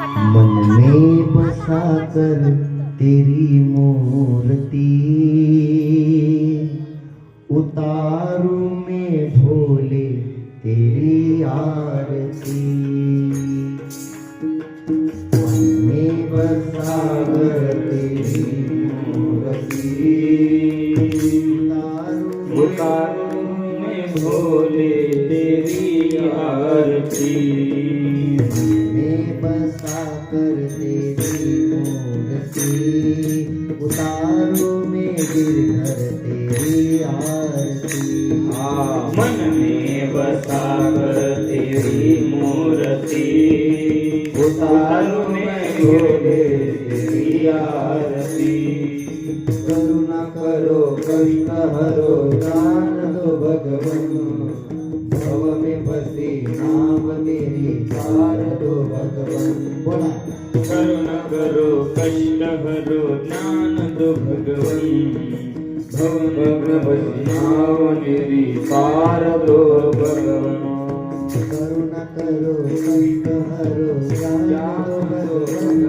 मन में बसा कर तेरी मूर्ति। उतारू में भोले तेरी आरती। मन में तेरी मूर्ति। उतारू में भोले तेरी आरती। में बसा तेरी मूर्ति उतारो में गिरधर तेरी आरती। आ मन में बसा कर तेरी मूर्ति उतारू में तेरी आरती। करुणा करो कष्ट हरो दान दो भगवन। भव में फंसी नाम तेरी तार दो भगवन। करुणा करो, कष्ट हरो ज्ञान दो भगवन। भव भगवत नाम मेरी पार दो भगवन करुणा करो हरो दान दो भगवन।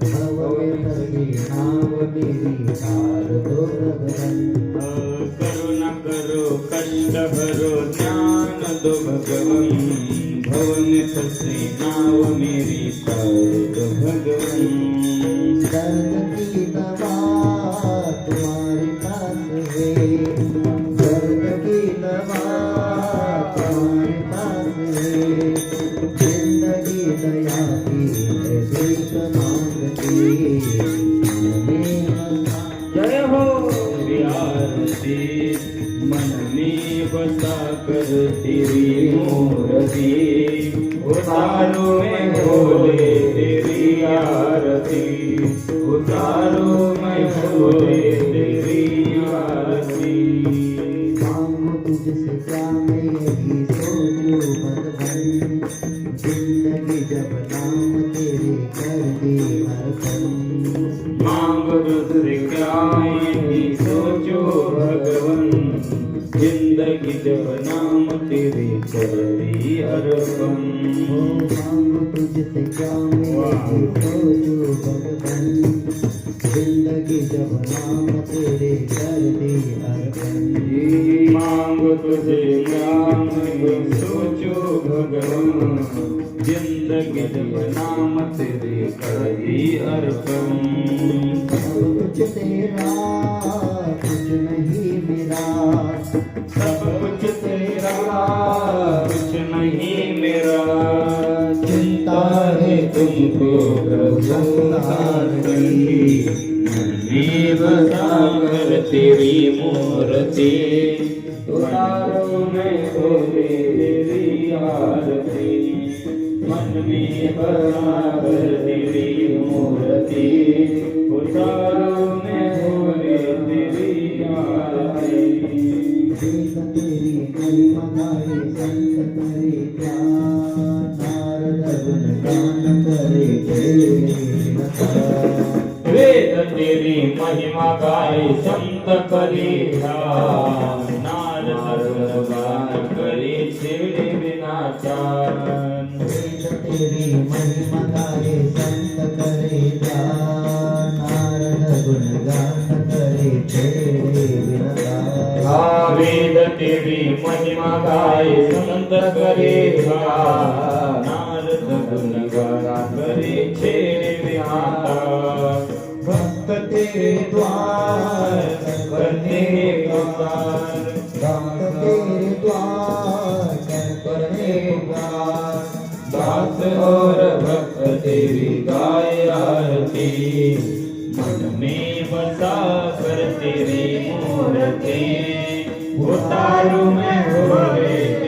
भगवन करुणा करो कष्ट हरो ज्ञान भगवन भवन फसे नाव मेरी पार। बसा कर तेरी मूर्ति उतारो में भोले तेरी आरती उतारो में भोले तेरी आरती। मांगो तुझसे क्या मैं यही सोचूं भगवान ज़िंदगी जब नाम तेरे कर दे अर्पण मांग रुद्र क्या यही सोचो भगवन। ज़िंदगी जब नाम तेरे कर ज़िंदगी जब नाम तेरे कर दे मांग तुझे नाम सोचो भगवान ज़िंदगी जब नाम तेरे कर दी अर्पण कुछ तेरा, कुछ नहीं मेरा। सब बसा कर तेरी मूर्ति उतारो में भोले तेरी आरती। मन में बसा कर तेरी मूर्ति उतारो में भोले तेरी आरती तेरी महिमा गाय संत करे ध्यान नारद करे छेड़े बिना चान। तेरी महिमा गाए संत करे ध्यान नारद गुण गान करे छेड़े बिना आ वेद तेरी महिमा गाय संत करे ध्यान नारद गुण गान करे छेड़े तेरे द्वार कमार भक्त तेरे द्वार करने द्वार। दास और भक्त तेरी गाय आरती मन में बसा कर तेरी मूर्ति। उतारू में भोले